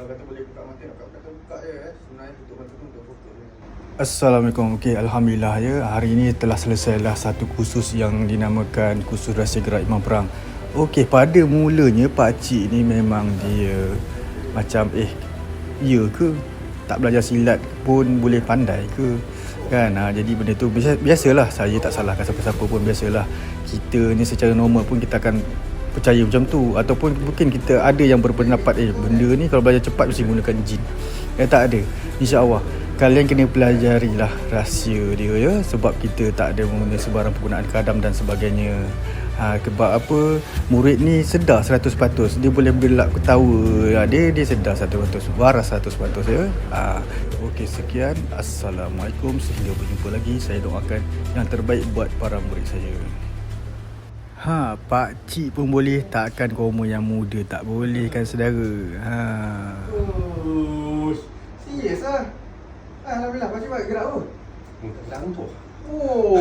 Kata boleh buka mata kata buka je eh. Sebenarnya tutup mata tu untuk foto je. Assalamualaikum. Okey, alhamdulillah ya. Hari ini telah selesailah satu kursus yang dinamakan kursus rahsia gerak imam perang. Okey, pada mulanya pak cik ni memang dia macam eh ya ke tak belajar silat pun boleh pandai ke kan ha, jadi benda tu biasa, biasalah saya tak salahkan siapa-siapa pun biasalah kita ni secara normal pun kita akan percaya macam tu ataupun mungkin kita ada yang berpendapat eh benda ni kalau belajar cepat mesti gunakan jin. Eh tak ada. Insyaallah. Kalian kena pelajari lah rahsia dia ya. Sebab kita tak ada menggunakan sebarang penggunaan kadam dan sebagainya. Ha, sebab apa? Murid ni sedar 100% dia boleh belak ketawa. Ha, dia dia sedar 100% waras 100% ya. Ha, okey sekian. Assalamualaikum. Sehingga berjumpa lagi. Saya doakan yang terbaik buat para murid saya Ha, pak cik pun boleh takkan koma yang muda tak boleh kan saudara. Ha. Oh, serius ah. Alhamdulillah, macam mana gerak tu? Tak tahu tu. Oh.